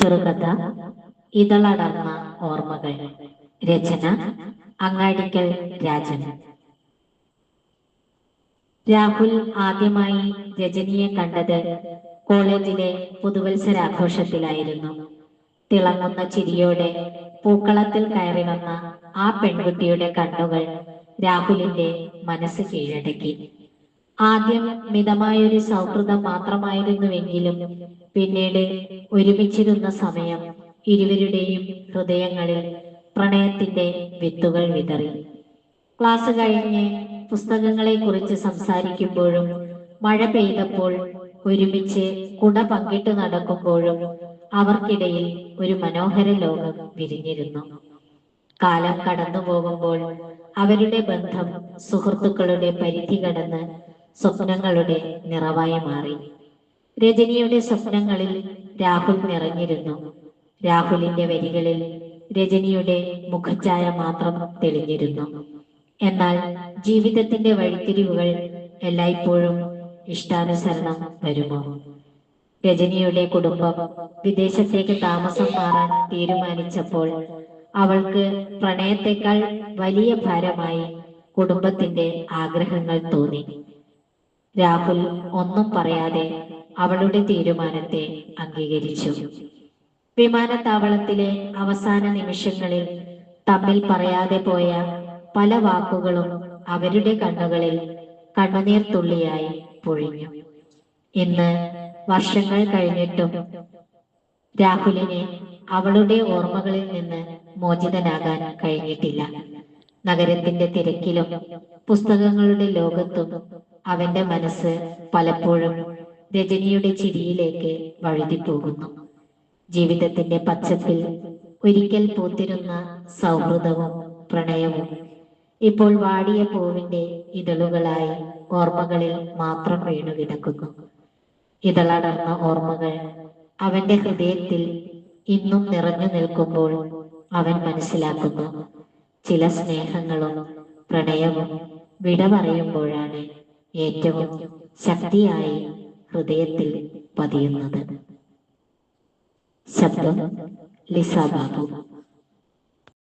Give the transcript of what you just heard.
ചെറുകഥ ഇതളടർന്ന ഓർമ്മകൾ രചന അങ്ങാടിക്കൽ രാജൻ. രാഹുൽ ആദ്യമായി രജനിയെ കണ്ടത് കോളേജിലെ പുതുവത്സരാഘോഷത്തിലായിരുന്നു. തിളങ്ങുന്ന ചിരിയോടെ പൂക്കളത്തിൽ കയറി വന്ന ആ പെൺകുട്ടിയുടെ കണ്ണുകൾ രാഹുലിന്റെ മനസ്സ് കീഴടക്കി. ആദ്യം മിതമായൊരു സൗഹൃദം മാത്രമായിരുന്നുവെങ്കിലും പിന്നീട് ഒരുമിച്ചിരുന്ന സമയം ഇരുവരുടെയും ഹൃദയങ്ങളിൽ പ്രണയത്തിന്റെ വിത്തുകൾ വിതറി. ക്ലാസ് കഴിഞ്ഞ് പുസ്തകങ്ങളെ കുറിച്ച് സംസാരിക്കുമ്പോഴും മഴ പെയ്തപ്പോൾ ഒരുമിച്ച് കുട പങ്കിട്ട് നടക്കുമ്പോഴും അവർക്കിടയിൽ ഒരു മനോഹര ലോകം വിരിഞ്ഞിരുന്നു. കാലം കടന്നു പോകുമ്പോൾ അവരുടെ ബന്ധം സുഹൃത്തുക്കളുടെ പരിധി കടന്ന് സ്വപ്നങ്ങളുടെ നിറവായി മാറി. രജനിയുടെ സ്വപ്നങ്ങളിൽ രാഹുൽ നിറഞ്ഞിരുന്നു. രാഹുലിന്റെ വരികളിൽ രജനിയുടെ മുഖഛായ മാത്രം തെളിഞ്ഞിരുന്നു. എന്നാൽ ജീവിതത്തിന്റെ വഴിത്തിരിവുകൾ എല്ലായ്പ്പോഴും ഇഷ്ടാനുസരണം വരുമോ? രജനിയുടെ കുടുംബം വിദേശത്തേക്ക് താമസം മാറാൻ തീരുമാനിച്ചപ്പോൾ അവൾക്ക് പ്രണയത്തെക്കാൾ വലിയ ഭാരമായി കുടുംബത്തിന്റെ ആഗ്രഹങ്ങൾ തോന്നി. രാഹുൽ ഒന്നും പറയാതെ അവളുടെ തീരുമാനത്തെ അംഗീകരിച്ചു. വിമാനത്താവളത്തിലെ അവസാന നിമിഷങ്ങളിൽ തമ്മിൽ പറയാതെ പോയ പല വാക്കുകളും അവരുടെ കണ്ണുകളിൽ കണ്ണുനീർ തുള്ളിയായി പൊഴിഞ്ഞു. ഇന്ന് വർഷങ്ങൾ കഴിഞ്ഞിട്ടും രാഹുലിനെ അവളുടെ ഓർമ്മകളിൽ നിന്ന് മോചിതനാകാൻ കഴിഞ്ഞിട്ടില്ല. നഗരത്തിന്റെ തിരക്കിലും പുസ്തകങ്ങളുടെ ലോകത്തും അവന്റെ മനസ്സ് പലപ്പോഴും രജനിയുടെ ചിരിയിലേക്ക് വഴുതിപ്പോകുന്നു. ജീവിതത്തിന്റെ പച്ചപ്പിൽ ഒരിക്കൽ പൂത്തിരുന്ന സൗഹൃദവും പ്രണയവും ഇപ്പോൾ വാടിയ പൂവിന്റെ ഇതളുകളായി ഓർമ്മകളിൽ മാത്രം വീണു കിടക്കുന്നു. ഇതളടർന്ന ഓർമ്മകൾ അവന്റെ ഹൃദയത്തിൽ ഇന്നും നിറഞ്ഞു നിൽക്കുമ്പോൾ അവൻ മനസ്സിലാക്കുന്നു. ചില സ്നേഹങ്ങളും പ്രണയവും വിട പറയുമ്പോഴാണ് ഏറ്റവും ശക്തിയായി ഹൃദയത്തിൽ പതിയുന്നത്. ശബ്ദം ലിസ ബാബു.